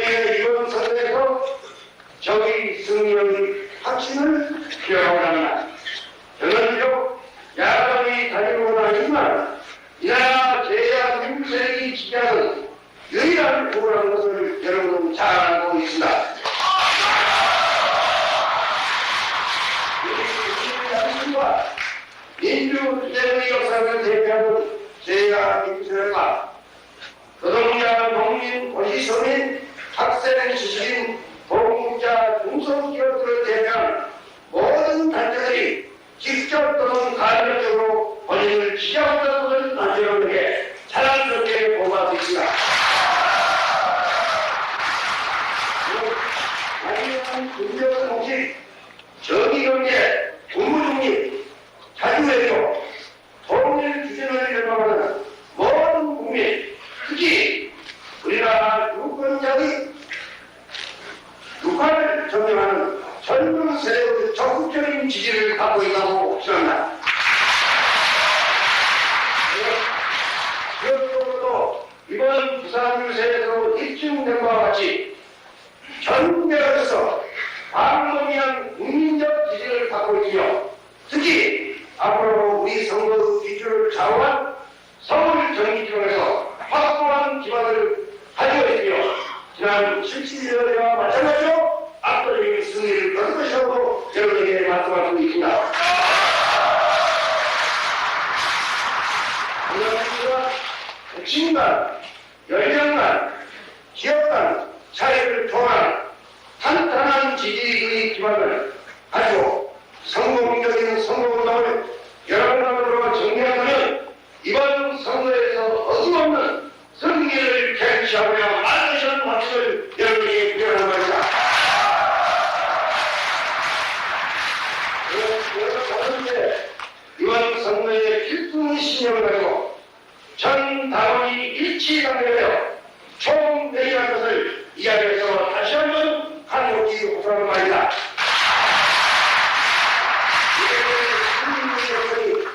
여러분의 이번 선거에서 저기 승리의 확신을 기억하오랍니다. 저는 비록 야당이 다니고 다니지만 이 나라 제야 민주세력이 지지하는 유일한 후보라는 것을 여러분은 잘 알고 있습니다. 민주주의의 역사를 대표하는 제야 민주세력과 노동자, 농민, 도시서민, 학생, 지식인, 공자, 중소기업들을 대표한 모든 단체들이 직접 또는 간접적으로 본인을 지지하는 것을 만들어내게 자랑스럽게 보고하고 있습니다. 아니면 군대의 공식, 정의경제, 국무중립, 자유외교, 통일 주진을 열망하는 모든 국민, 특히 우리나라 유권자의 북한을 점령하는 젊은 세력의 적극적인 지지를 갖고 있다고 생각합니다. 기업적으로도 이번 부산 유세에서 입증된 바와 같이 전 대학에서 반문이한 국민적 지지를 갖고 있으며 특히 앞으로 우리 선거 기준을 좌우한 서울 정기지방에서 확고한 기반을 가지고 있으며 지난 70년대와 마찬가지로 압도적인 승리를 거둘 것이라고 여러분에게 말씀할 수 있습니다. 핵심간, 열정간, 지역간 차이를 통한 탄탄한 지지의 기반을 가지고 성공적인 선거운동을 여러분으로 정리한다면 이번 선거에서 어김없는 승리를 쟁취하고야 말 것이라는 확신을 여러분에게 부여하는 것이다. 그런데 이번 선거의 필승 신념을 가지고 전 당원이 일치단계되어 총대의한 것을 이야기해서 다시 한번 한국이 호소하는 말이다. 이들의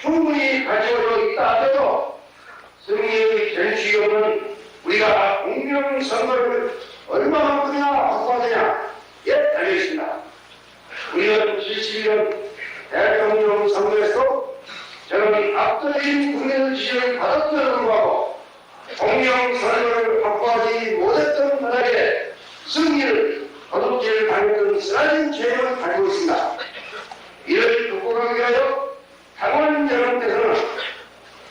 충분히 가지고져 있다 하더라도 승리의 전시경은 우리가 공명 선거를 얼마만큼이나 확보하느냐에 달려 있습니다. 71년 대통령 선거에서 저는 압도적인 국민의 지지를 받았음에도 불구하고 공영 선거를 확보하지 못했던 바닥에 승리를 거듭질 당했던 쓰라진 죄를 가지고 있습니다. 이를 극복하기 위하여 당원 여러분께서는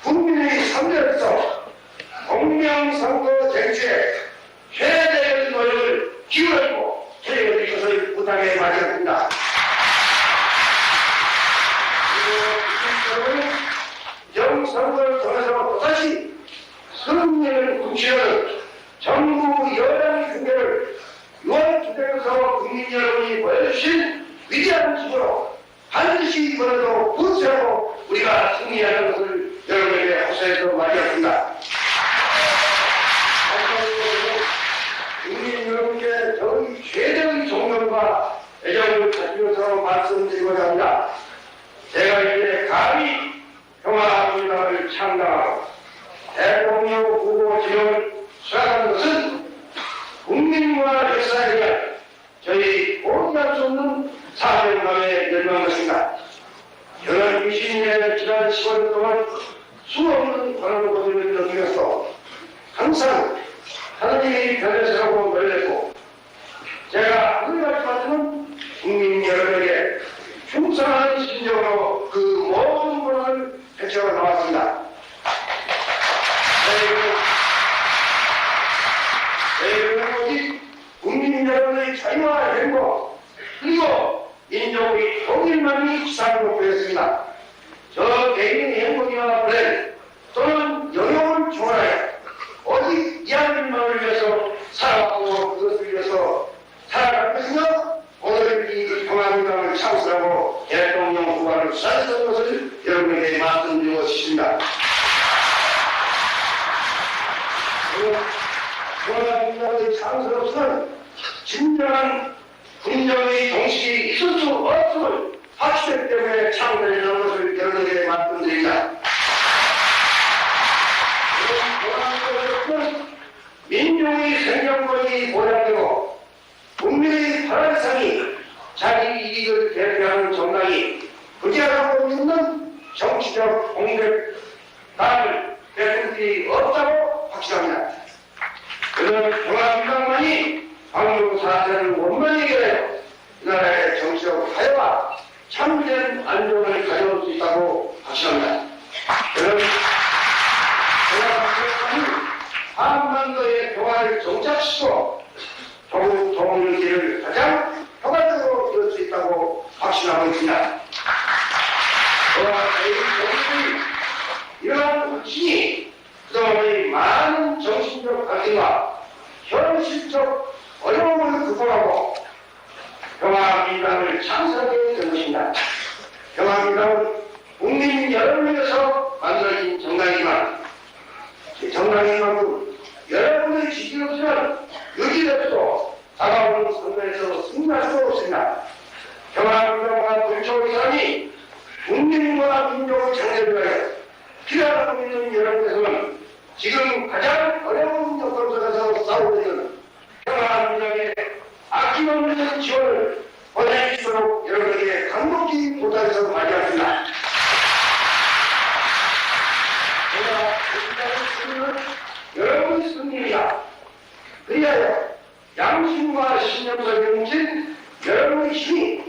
국민의 선대로서 공명선거 쟁취에 최대의 노력을 해야 될 것을 부탁해 마치겠습니다. 그리고 정선거를 통해서 또다시 승리를 굳히는 정부 여당 중대를 6월 주택에서 국민 여러분이 보여주신 위대한 지도로 반드시 이번에도 붙여고 우리가 승리하는 것을 여러분에게 호소해서 말이었습니다. 국민 여러분께 저희 최대의 존경과 애정을 가지면서 말씀드리고자 합니다. 제가 이제 감히 평화민당을 창당하고 대통령 후보 지명을 수락한 것은 국민과 역사에 대한 저희 포기할 수 없는 사명감에 열망한 것입니다. 저는 20년의 지난 10월 동안 수없는 고난을 고생을 겪으면서 항상 하나님의 편에서라고 놀랬고 제가 한 가지만은 국민 여러분에게 충성한 심정으로 그 모든 고난을 헤쳐 나왔습니다. 저희는 오직 국민 여러분의 자유와 행복 그리고 민족의 통일만이 지상 목표였습니다. 저 개인의 행복이나 불행 또는 영역을 초월하여 오직 이 하나님만을 위해서 살아가고 그것을 위해서 살아갈 것이며 오늘 이 평화민당을 창설하고 대통령 후보를 수사했던 것을 여러분에게 말씀드리고 싶습니다. 평화민당의 창설 없으면 진정한 군정의 정식이 있을 수 없음을 확실했기 때문에 창설이라는 것을 여러분에게 말씀드립니다. 민중의 생명권이 보장되고 국민의 바람상이 자기 이익을 대표하는 정당이 부재하고 있는 정치적 공백감을 베풀 일이 없다고 확신합니다. 그는 평화민당만이 방류 사태를 원만히 해결하여 이 나라의 정치적 화해와 참된 안정을 가져올 수 있다고 확신합니다. 그는 평화민당만이 한반도의 평화를 정착시키고 조국 통일의 길을 가장 효과적으로 이룰 수 있다고 확신하고 있습니다. 저와 저희 정치의 이러한 확신이 그동안의 많은 정신적 갈등과 현실적 극복하고 평화민당을 창설하게 된 것입니다. 평화민당은 국민 여러분에서 만들어진 정당이지만 이 정당인 만큼 여러분의 지지 없으면 유지되도 다가오는 선거에서 승리할 수 없습니다. 평화민당과 불초의 사람이 국민과 민족을 창조하여 필요하고 있는 여러분께서는 지금 가장 어려운 여건 속에서 싸우고 있는 평화민당의 아낌없는 지원을 보내주시도록 여러분에게 강력히 부탁해서 맞이합니다. 제가 국가의 승리는 여러분의 승리입니다. 그리하여 양심과 신념을 경진 여러분의 힘이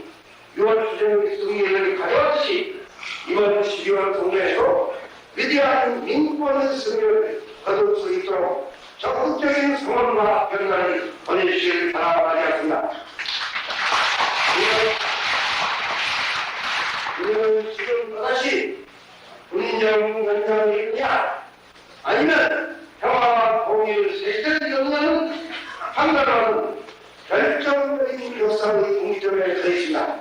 6월 수정의 승리를 가져왔듯이 이번 12월 동네에서 위대한 민권의 승리를 거둘 수 있도록 적극적인 성원과 변화를 보내주시길 바라겠습니다. 우리는 지금 또다시 분정 변경이 있느냐 아니면 평화와 통일 세계를 영위하는 판단하는 결정적인 역사의 공점에 서 있습니다.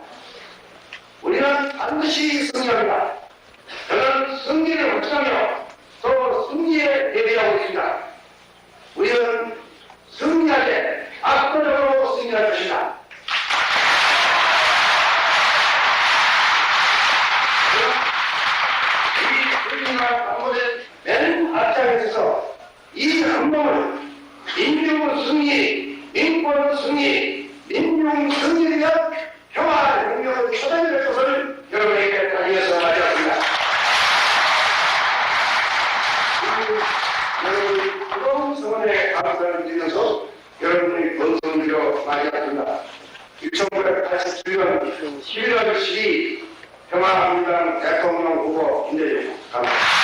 우리는 반드시 승리합니다. 저는 승리를 확신하며 또 승리에 대비하고 있습니다. 우리는 승리하되 압도적으로 승리할 것입니다. 이 승리와 방법의 맨 앞장에 서서 이 행동을 민중 승리, 민권 승리, 민중 승리를 위한 평화 능력을 찾아낼 것을 여러분에게 다니면서 말이었습니다. 여러분 뜨거운 성원에 감사를 드리면서 여러분의 건성들여 말이었습니다. 1987년 11월 12일 평화민당 대통령 후보 김대중 감사합니다.